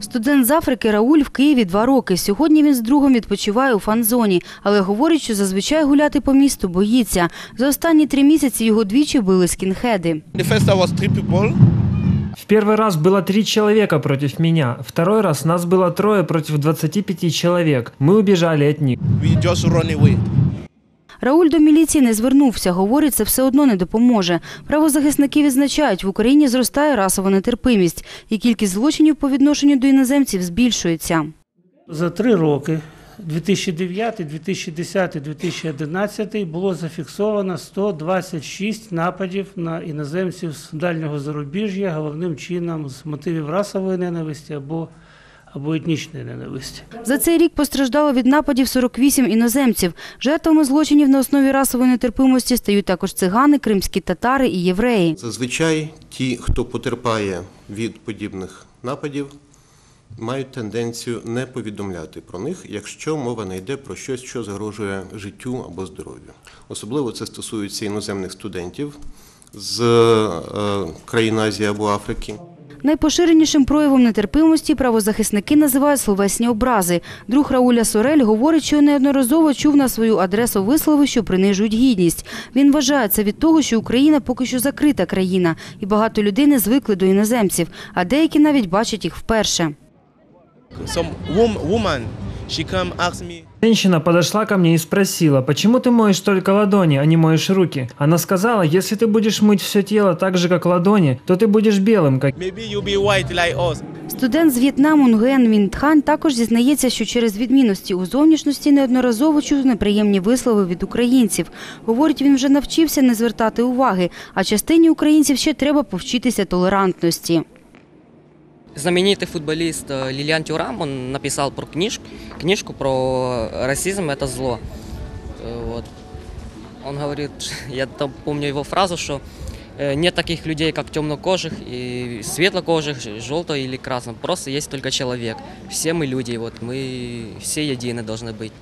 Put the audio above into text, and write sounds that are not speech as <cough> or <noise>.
Студент з Африки Рауль в Києві два роки. Сьогодні він з другом відпочиває у фан-зоні, але говорить, що зазвичай гуляти по місту боїться. За останні три місяці його двічі били скінхеди. The first time was three people. В первый раз было три человека против меня, второй раз нас было трое против 25 человек. Мы убежали от них. We just run away. Рауль до міліції не звернувся. Говорить, це все одно не допоможе. Правозахисники відзначають, в Україні зростає расова нетерпимість, і кількість злочинів по відношенню до іноземців збільшується. За три роки 2009, 2010, 2011 було зафіксовано 126 нападів на іноземців з дальнього зарубіжжя, головним чином з мотивів расової ненависті або, або етнічної ненависті. За цей рік постраждало від нападів 48 іноземців. Жертвами злочинів на основі расової нетерпимості стають також цигани, кримські татари і євреї. Зазвичай ті, хто потерпає від подібних нападів, мають тенденцію не повідомляти про них, якщо мова не йде про щось, що загрожує життю або здоров'ю. Особливо це стосується іноземних студентів з е, країн Азії або Африки. Найпоширенішим проявом нетерпимості правозахисники називають словесні образи. Друг Рауля Сорель говорить, що неодноразово чув на свою адресу вислови, що принижують гідність. Він вважає це від того, що Україна поки що закрита країна, і багато людей не звикли до іноземців, а деякі навіть бачать їх вперше. Some wom- woman, she come ask me, Женщина подошла ко мне и спросила, почему ты моешь только ладони, а не моешь руки? Она сказала, если ты будешь мыть все тело так же, как ладони, то ты будешь белым, как maybe you'll be white like us. Студент з В'єтнаму Нгуен Мін Тхан також зізнається, що через відмінності у зовнішності неодноразово чув неприємні вислови від українців. Говорить, він вже навчився не звертати уваги, а частині українців ще треба повчитися толерантності. Знаменитый футболист э, Лилиан Тюрам, он написал про книжку, книжку про расизм – это зло. Э, Вот. Он говорит, <laughs> я там помню его фразу, что э, нет таких людей, как темнокожих и светлокожих, желтого или красного. Просто есть только человек. Все мы люди, вот мы все едины должны быть.